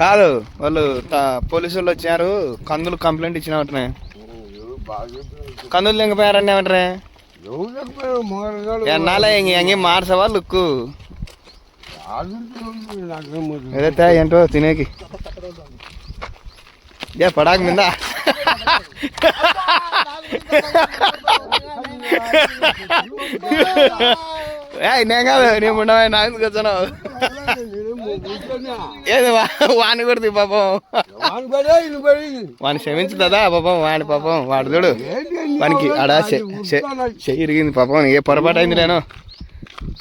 కాదు వాళ్ళు త- పోలీసు వాళ్ళు వచ్చారు కందులు కంప్లైంట్ ఇచ్చిన ఉంటున్నాయి కందులు దింగపోయారని ఏమంటారే? ఎన్నాళ్ళ ఎంగి ఎంగి మార్చవా లుక్కు? ఏదైతే ఏంటో తినేకి. ఏ పడాక మిందా? ఏ నేను కాదు నేను ఉండవా నాకు ఎందుకు వచ్చాను? ఏది వాని కొడుతుంది పాపం. వాని క్షమించుతుందా పాపం? వాడి పాపం వాడు చూడు. వానికి ఆడ చెయ్యి ఇరిగింది పాపం. ఏ పొరపాటు అయింది నేను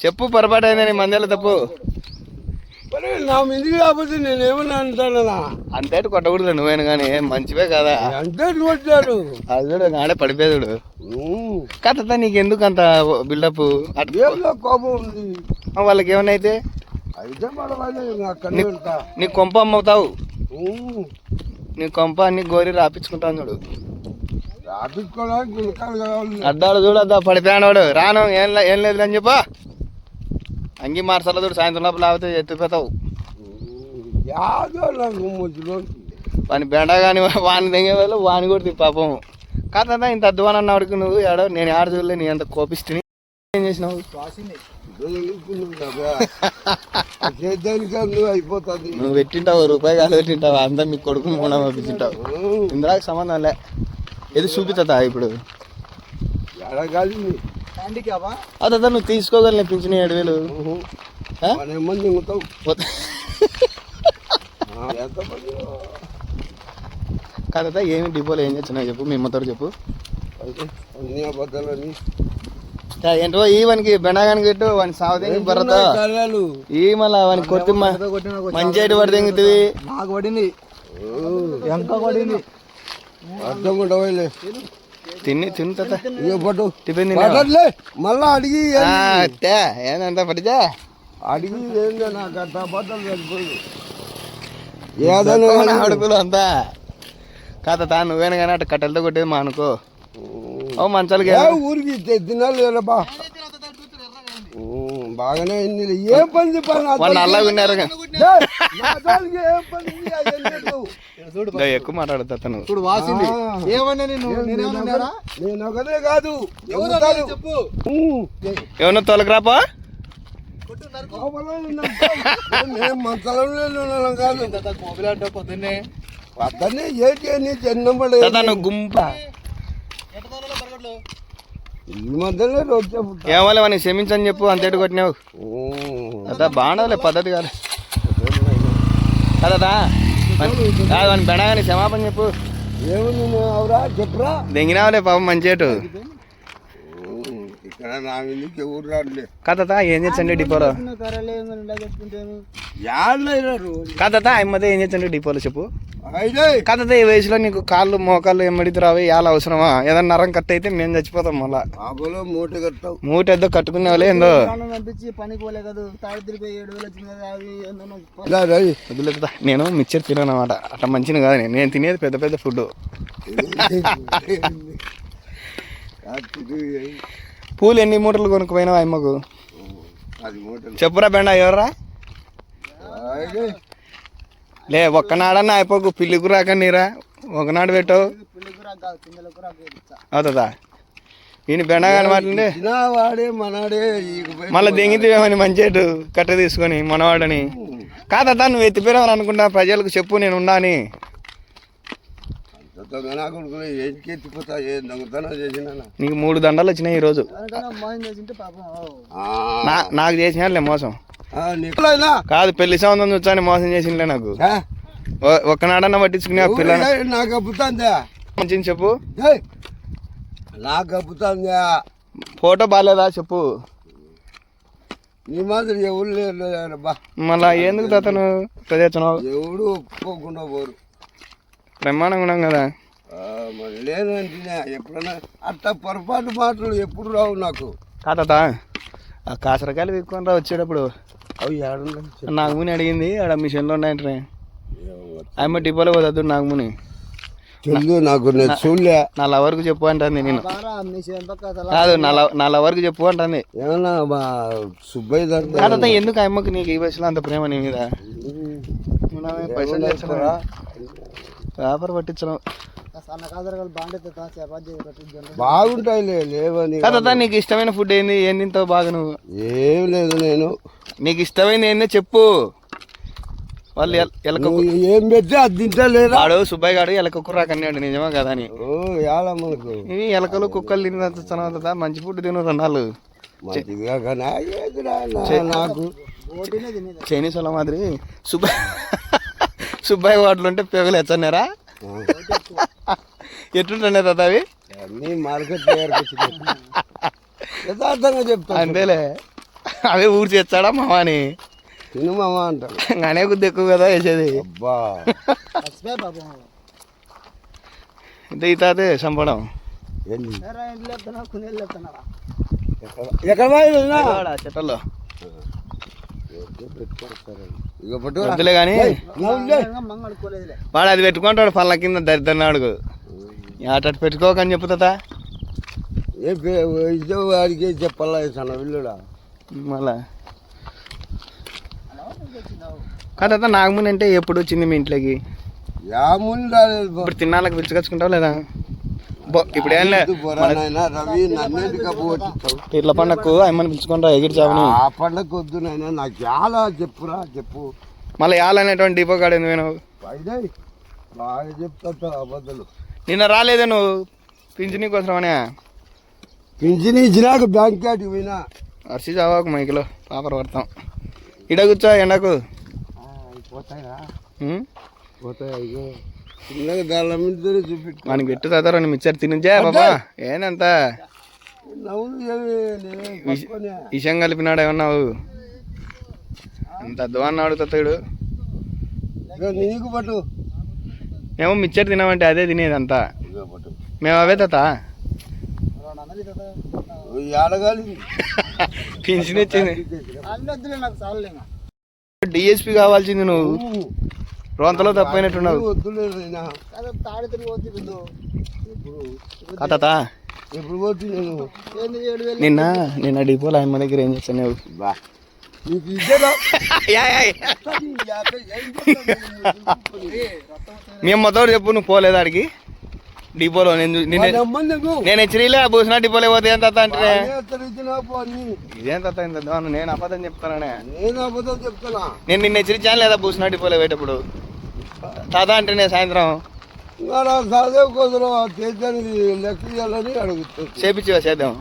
చెప్పు పొరపాటు అయిందని మందేళ్ళ తప్పు. నా మీదికి రాకపోతే నేనేమన్నా అంటానా అంతే కొట్టకూడదు నువ్వేను కానీ మంచివే కదా? అంతే వచ్చాడు అది చూడు ఆడే పడిపోయాడు కథ నీకు ఎందుకు అంత బిల్డప్ కోపం ఉంది? వాళ్ళకి ఏమన్నా అయితే? అయితే నీ కొంప అమ్మవుతావు. నీ కొంప అన్ని గోరి రాపించుకుంటాను చూడు. అద్దాలు చూడు అద్దా పడిపోయాడు వాడు. రాను ఏం ఏం లేదు అని చెప్పా. అంగి మార్చాల చూడు సాయంత్రం లోపల లేకపోతే ఎత్తిపోతావు. వాని బెండ కానీ వాని దిగే వాళ్ళు వాని కూడా పాపం. కాదా ఇంత అద్దువాని అన్నవాడికి నువ్వు ఏడో నేను ఆడ చూడలే నీ అంత కోపిస్తుని ఏం చేసినావు? అయిపోతుంది నువ్వు పెట్టింటావు రూపాయి కాదు పెట్టింటావు అంతా మీ కొడుకుని మూడ పంపించింటావు ఇందులోకి సంబంధం లే. ఇది చూపిస్తా ఇప్పుడు? ఎడగాలి అదా నువ్వు తీసుకోగలను పింఛన్ ఏడు వేలు ఆ? మన మంది ఇంగుతావు పోతే- ఎంత మంది కాదా ఏమి డిపోలో ఏం చేస్తున్నావు చెప్పు మీ అమ్మతో చెప్పు. అయితే అన్ని అబద్ధాలని ఏంటో ఈ వానికి బెండగానికి పెట్టు వాని బరత కర్రలు ఈ మళ్ళా వానికి కొడుతు మంచి ఐటి పడితే ఇంగుతుంది నాకు పడింది. ఎంత పడింది? అర్థం ఉండవలే తిని తిని టిఫిన్ మళ్ళా అడిగి ఏందంత పడితే అడిగి ఏందో నాకు అట్ట అబద్ధాలు సరిపోదు. ఏదైనా అడుగులు అంతా కాత తా నువ్వేనా కానీ అటు కట్టెలతో కొట్టేది మా అనుకో. ఓ మంచాలకి ఊరికి తినాలి బా బాగానే అయింది ఏ పని ఉన్నారు. లేదు. ఇంకా ఎక్కువ మాట్లాడతా తను ఇప్పుడు వాసింది. ఏమన్నా నేను ఒకదే కాదు. చెప్పు. ఏమన్నా అంటే పొద్దున్నే. ఏంటి అని నువ్వు గుంప. ఈ మధ్యలో రోజు చెబుతా ఏమోలే వాడిని క్షమించని చెప్పు అంతేటి కొట్టినావు. అదా బాగుండవులే పద్ధతి కాదు. కదా కాదు వాని బెడగాని క్షమాపణ చెప్పు. ఏమని నువ్వు అవరా? చెప్పరా. దెంగినావులే పాపం మంచేటు. ఇక్కడ నా ఇంటికి ఎవరు రాడులే కథ ఏం చేచ్చండి డిపోలో? యాడ్లేరు కథ అమ్మదే ఏం చేచ్చండి డిపోలో చెప్పు. అయితే కథ ఈ వయసులో నీకు కాళ్ళు మోకాళ్ళు ఎమ్మడితే రావి ఎలా అవసరమా? ఏదన్నా నరం కట్ అయితే మేము చచ్చిపోతాం మళ్ళా. మూట కట్టావు. మూట ఏదో? కట్టుకునే వాళ్ళే ఏందో కదా కదా. వదిలేదా నేను మిక్చర్ తినను అనమాట అట్లా మంచిది కాదు నేను. నేను తినేది పెద్ద పెద్ద ఫుడ్ పూలు ఎన్ని మూటలు కొనుక్కుపోయినావు అమ్మకు చెప్పురా బెండ ఎవర్రా? అయితే లే ఒక్కనాడన్నా అయిపోకు పిల్లికి రాక నీరా ఒకనాడు పెట్టావు. అవుతుందా? ఈయన బెండ కానీ మాట్లాడి వాడే ఈగపై మళ్ళీ దెంగితేమని మంచేటు కట్ట తీసుకొని మనవాడని. కాదా నువ్వు ఎత్తిపోయావని అనుకుంటా ప్రజలకు చెప్పు నేను ఉన్నా అని. దొంగనా కొడుకులు ఏం ఎత్తిపోతా ఏ దొంగతనం చేసినా నీకు మూడు దండలు వచ్చినాయి ఈరోజు. నాకు చేసినాడులే మోసం. కాదు పెళ్ళి సంబంధం చూచాని మోసం చేసిందిలే నాకు. ఒక్కనాడన్నా పట్టించుకునే పిల్ల నాకు అబ్బుతుందా. మంచిది చెప్పు. నాకు అబ్బుతుందా. ఫోటో బాగాలేదా చెప్పు. నీ మాదిరి ఎవరు లేరు బా. మళ్ళా ఎందుకు తాతను ప్రజాచనావు ఎవడు ఒప్పుకోకుండా పోరు. బ్రహ్మాండంగా ఉన్నాం కదా. మరి అంటున్నా ఎప్పుడన్నా అట్ట పొరపాటు మాటలు ఎప్పుడు రావు నాకు. కాదా ఆ కాసరకాయలు రా వచ్చేటప్పుడు. నాగముని అడిగింది ఆడ మిషన్లో ఉన్నాయంటే అమ్మ డిపోలో పోతుంది నాగముని. తెలుగు నాకు చూడలే. నా లవర్కు చెప్పు అంటుంది నేను. కాదు నా లవ్ నా లవర్కి చెప్పు అంటుంది. ఏమన్నా మా సుబ్బయ్య ఎందుకు అమ్మకి నీకు ఈ వయసులో అంత ప్రేమ నీ మీద? పైసలు పేపర్ పట్టించడం. బాగుంటాయిలే లేవని. కాదా నీకు ఇష్టమైన ఫుడ్ ఏంది? ఏం తింటావు బాగా నువ్వు? ఏం లేదు నేను. నీకు ఇష్టమైంది ఏందో చెప్పు. వాళ్ళు ఎల- ఎలక ఏం పెడితే అది తింటలేరా? వాడు సుబ్బయ్య గాడు ఎలక కుర్రా కన్నాడు నిజమా కదా అని. ఇవి ఎలకలు కుక్కలు తినేంత చనవుతుందా మంచి ఫుడ్ తిను నా- నాకు? చైనీస్ వాళ్ళ మాదిరి సుబ్బయ్య సుబ్బయ్య వాటిలో ఉంటే పెగలు ఎచ్చన్నారా ఎట్లుంటున్నాయి తాత అవి? అన్నీ మార్కెట్ యథార్థంగా చెప్తా అంతేలే. అవే ఊరు చేస్తాడా మామని తిను మామ అంటారు అనే కొద్ది ఎక్కువ కదా వేసేది. అబ్బా. పాపం ఇంత ఈ తాతే చంపడం ఎక్కడ- ఎక్కడ పోయినా చెట్టల్లో ఇక పట్టు వద్దులే కానీ వాడు అది పెట్టుకుంటాడు పళ్ళ కింద దరిద్రం అడుగు అటు పెట్టుకోకని చెప్పుతా ఇదో వాడికి చెప్పాలా సన్న విల్లుడా? మళ్ళా. కదా నాగముని అంటే ఎప్పుడు వచ్చింది మీ ఇంట్లోకి? యా ముందు. ఇప్పుడు తిన్నాళ్ళకి పిలుచుకొచ్చుకుంటావు లేదా? ఇప్పుడు ఏం లే. ఇది బొరా నాయనా, రవి పీర్ల పండగకు అమ్మని పిలుచుకుంటా ఎగిరి చావని. ఆ పండగ వద్దు నాయనా నాకు చాలా చెప్పురా చెప్పు. మళ్ళీ యాలనేటువంటి డిపో కాడ ఎందుకు బాగా చెప్తా అబద్ధాలు నిన్న రాలేదే నువ్వు? పింఛనీ కోసమనే? పింఛన్ ఇచ్చినాక బ్యాంక్ కాటికి పోయినా. అరిసి చావాకు మైకిలో పాపర పడతాం. ఇడ కూర్చో ఎండకు. పోతాయా? పోతాయి అయ్యో మనకి పెట్టు తాతారు అని మిచ్చారు తినించే బాబా. పట్టుకోనే. విషయం కలిపినాడు ఏమన్నావు అంత అద్దవాన్నాడు తత్తడు ఇగో నీకు పట్టు. మేము మిచ్చర్ తినమంటే అదే తినేది అంతా ఇగో పట్టు. మేము అవే తాత. పింఛన్ డిఎస్పి కావాల్సింది నువ్వు. రోంతలో తప్పైనట్టున్నావు వద్దులేదు నాయనా. కాదు తాడి తిరిగి పోతే వీళ్ళు ఇప్పుడు కా తాత ఎప్పుడు పోతు నేను ఏంది ఏడు వేలు? నిన్న నిన్న డిపోలో అమ్మ దగ్గర ఏం చేస్తాను బా. నీకు ఇద్దరు మేము మొత్తం చెప్పు నువ్వు పోలేదు ఆడికి? డిపోలో నేను హెచ్చరిలే భూసిన డిపోలో పోతే ఏం తాత అంటే ఇదేం తాత? నేను అబద్ధం చెప్తాననే. నేను అబద్ధం చెప్తున్నా. నేను నిన్న హెచ్చరించాను లేదా భూసిన డిపోలో పోయేటప్పుడు? తాత అంటే నేను సాయంత్రం. ఇంకా నా చదువు కుదరు చేద్దానికి లెక్క చేయాలని అడుగుతుంది. చేపించి చేద్దాం.